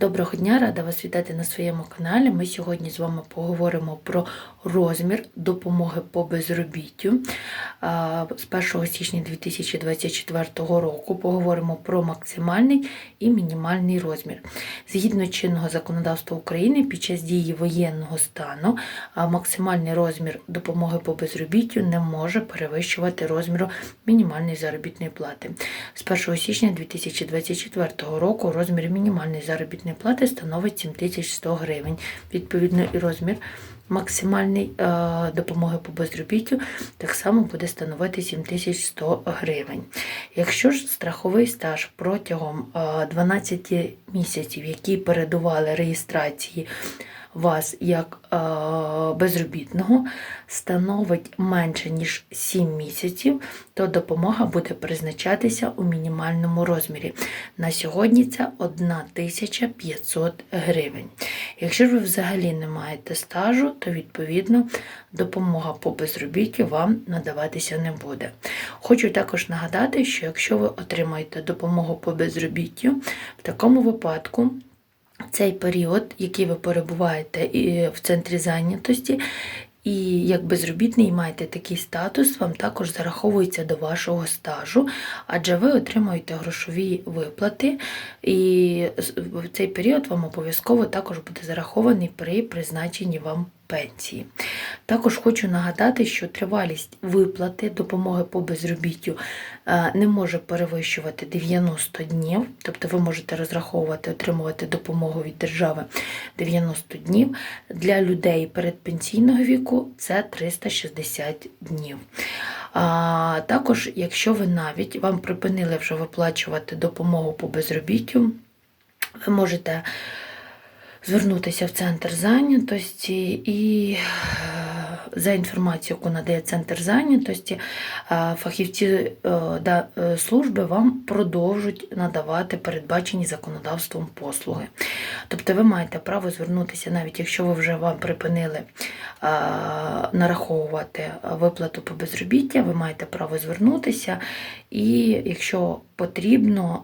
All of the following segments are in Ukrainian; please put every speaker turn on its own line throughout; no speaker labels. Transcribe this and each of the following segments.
Доброго дня, рада вас вітати на своєму каналі. Ми сьогодні з вами поговоримо про розмір допомоги по безробіттю. З 1 січня 2024 року поговоримо про максимальний і мінімальний розмір. Згідно чинного законодавства України, під час дії воєнного стану максимальний розмір допомоги по безробіттю не може перевищувати розміру мінімальної заробітної плати. З 1 січня 2024 року розмір мінімальної заробітної плати становить 7100 гривень. Відповідно, і розмір максимальної е, допомоги по безробіттю так само буде становити 7100 гривень. Якщо ж страховий стаж протягом е, 12 місяців, які передували реєстрації вас як е, безробітного, становить менше ніж 7 місяців, то допомога буде призначатися у мінімальному розмірі. На сьогодні це 1500 гривень. Якщо ви взагалі не маєте стажу, то відповідно допомога по безробіттю вам надаватися не буде. Хочу також нагадати, що якщо ви отримаєте допомогу по безробіттю, в такому випадку цей період, який ви перебуваєте в центрі зайнятості, і як безробітний маєте такий статус, вам також зараховується до вашого стажу, адже ви отримуєте грошові виплати, і цей період вам обов'язково також буде зарахований при призначенні вам пенсії. Також хочу нагадати, що тривалість виплати допомоги по безробіттю е, не може перевищувати 90 днів, тобто ви можете розраховувати, отримувати допомогу від держави 90 днів. Для людей передпенсійного віку це 360 днів. А також, якщо ви навіть вам припинили вже виплачувати допомогу по безробіттю, ви можете звернутися в центр зайнятості і за інформацією, яку надає центр зайнятості, е, фахівці е, служби вам продовжують надавати передбачені законодавством послуги. Тобто ви маєте право звернутися, навіть якщо ви вже вам припинили нараховувати виплату по безробіття, ви маєте право звернутися, і якщо потрібно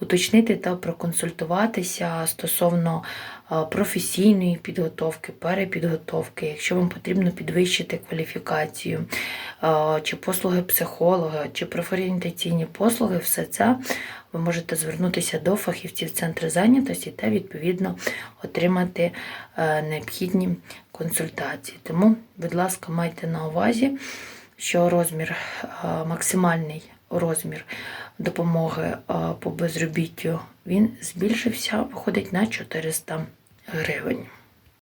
уточнити та проконсультуватися стосовно професійної підготовки, перепідготовки, якщо вам потрібно підвищити кваліфікацію, чи послуги психолога, чи профорієнтаційні послуги, все це ви можете звернутися до фахівців центру зайнятості та відповідно отримати необхідні консультації. Тому, будь ласка, майте на увазі, що розмір максимальний розмір допомоги по безробіттю він збільшився, виходить на 400 гривень.